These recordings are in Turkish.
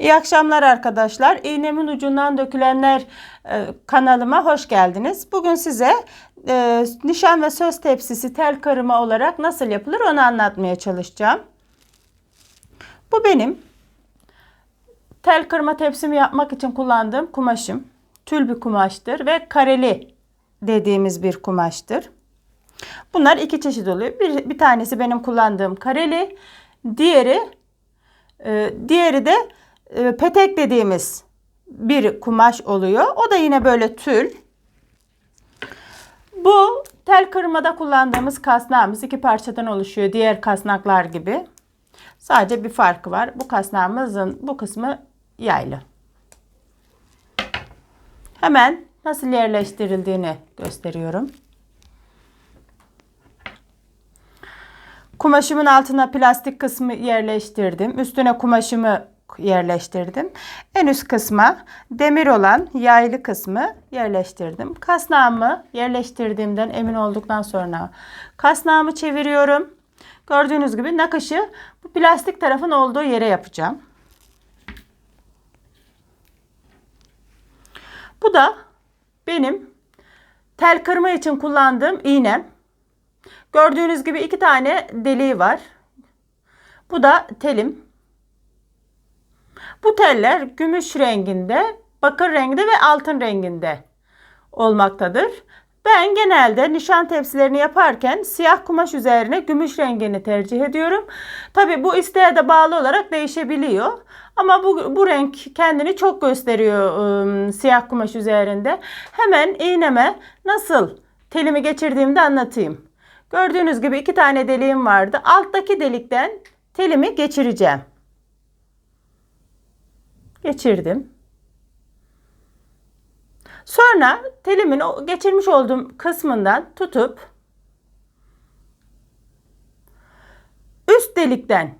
İyi akşamlar arkadaşlar. İğnemin ucundan dökülenler e, kanalıma hoş geldiniz. Bugün size e, nişan ve söz tepsisi tel karıma olarak nasıl yapılır onu anlatmaya çalışacağım. Bu benim tel kırma tepsimi yapmak için kullandığım kumaşım. Tül bir kumaştır ve kareli dediğimiz bir kumaştır. Bunlar iki çeşit oluyor. Bir, bir tanesi benim kullandığım kareli, diğeri e, diğeri de e, petek dediğimiz bir kumaş oluyor. O da yine böyle tül. Bu tel kırmada kullandığımız kasnağımız iki parçadan oluşuyor. Diğer kasnaklar gibi. Sadece bir farkı var. Bu kasnağımızın bu kısmı yaylı. Hemen nasıl yerleştirildiğini gösteriyorum. Kumaşımın altına plastik kısmı yerleştirdim. Üstüne kumaşımı yerleştirdim. En üst kısma demir olan yaylı kısmı yerleştirdim. Kasnağımı yerleştirdiğimden emin olduktan sonra kasnağımı çeviriyorum. Gördüğünüz gibi nakışı bu plastik tarafın olduğu yere yapacağım. Bu da benim tel kırma için kullandığım iğnem. Gördüğünüz gibi iki tane deliği var. Bu da telim. Bu teller gümüş renginde, bakır renginde ve altın renginde olmaktadır. Ben genelde nişan tepsilerini yaparken siyah kumaş üzerine gümüş rengini tercih ediyorum. Tabi bu isteğe de bağlı olarak değişebiliyor. Ama bu, bu renk kendini çok gösteriyor ıı, siyah kumaş üzerinde. Hemen iğneme nasıl telimi geçirdiğimde anlatayım. Gördüğünüz gibi iki tane deliğim vardı. Alttaki delikten telimi geçireceğim. Geçirdim. Sonra telimin geçirmiş olduğum kısmından tutup üst delikten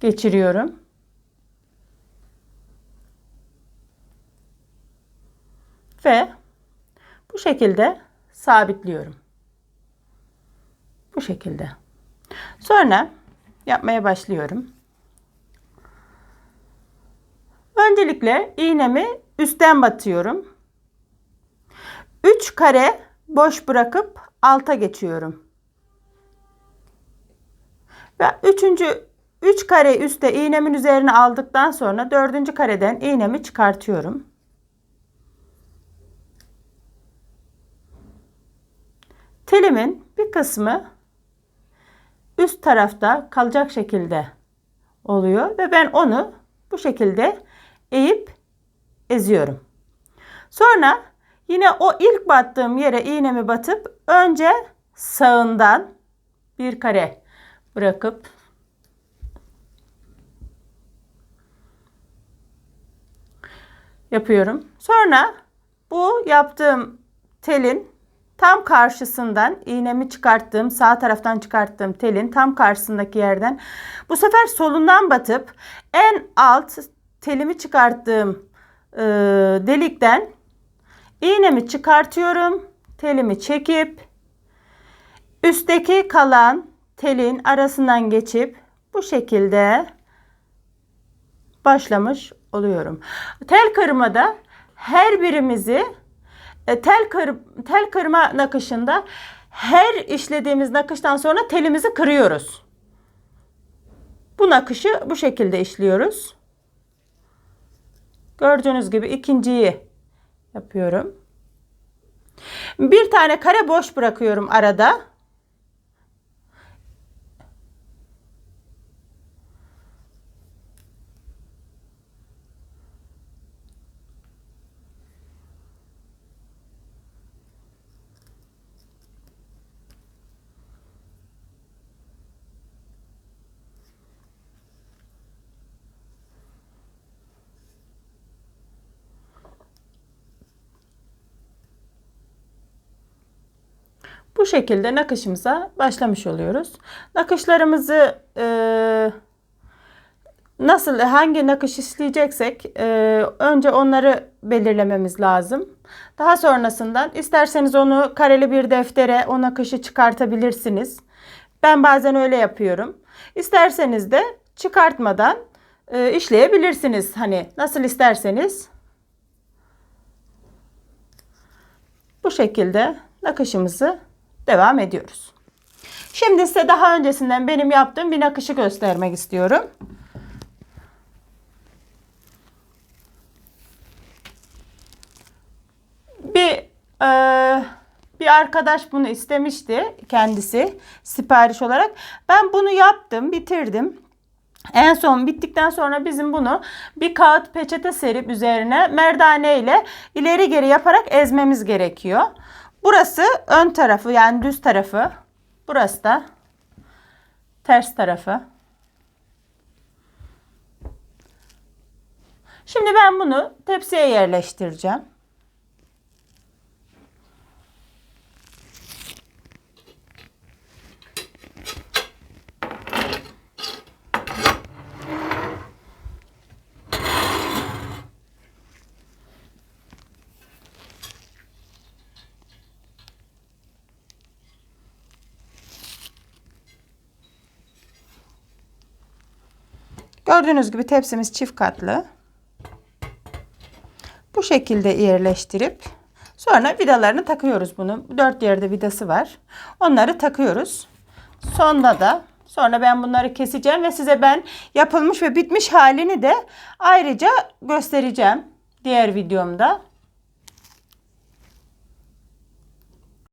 geçiriyorum. Ve bu şekilde sabitliyorum. Bu şekilde. Sonra yapmaya başlıyorum. Öncelikle iğnemi üstten batıyorum. 3 kare boş bırakıp alta geçiyorum. Ve üçüncü 3 kare üstte iğnemin üzerine aldıktan sonra dördüncü kareden iğnemi çıkartıyorum. Telimin bir kısmı üst tarafta kalacak şekilde oluyor ve ben onu bu şekilde eğip eziyorum. Sonra yine o ilk battığım yere iğnemi batıp önce sağından bir kare bırakıp yapıyorum. Sonra bu yaptığım telin tam karşısından iğnemi çıkarttığım sağ taraftan çıkarttığım telin tam karşısındaki yerden bu sefer solundan batıp en alt telimi çıkarttığım e, delikten iğnemi çıkartıyorum. Telimi çekip üstteki kalan telin arasından geçip bu şekilde başlamış oluyorum. Tel kırmada her birimizi e, tel kır, tel kırma nakışında her işlediğimiz nakıştan sonra telimizi kırıyoruz. Bu nakışı bu şekilde işliyoruz. Gördüğünüz gibi ikinciyi yapıyorum. Bir tane kare boş bırakıyorum arada. Bu şekilde nakışımıza başlamış oluyoruz. Nakışlarımızı e, nasıl hangi nakış isteyeceksek e, önce onları belirlememiz lazım. Daha sonrasından isterseniz onu kareli bir deftere o nakışı çıkartabilirsiniz. Ben bazen öyle yapıyorum. İsterseniz de çıkartmadan e, işleyebilirsiniz. Hani nasıl isterseniz. Bu şekilde nakışımızı devam ediyoruz. Şimdi size daha öncesinden benim yaptığım bir nakışı göstermek istiyorum. Bir e, bir arkadaş bunu istemişti kendisi sipariş olarak. Ben bunu yaptım, bitirdim. En son bittikten sonra bizim bunu bir kağıt peçete serip üzerine merdane ile ileri geri yaparak ezmemiz gerekiyor. Burası ön tarafı yani düz tarafı. Burası da ters tarafı. Şimdi ben bunu tepsiye yerleştireceğim. Gördüğünüz gibi tepsimiz çift katlı. Bu şekilde yerleştirip sonra vidalarını takıyoruz bunu. Dört yerde vidası var. Onları takıyoruz. Sonda da sonra ben bunları keseceğim ve size ben yapılmış ve bitmiş halini de ayrıca göstereceğim diğer videomda.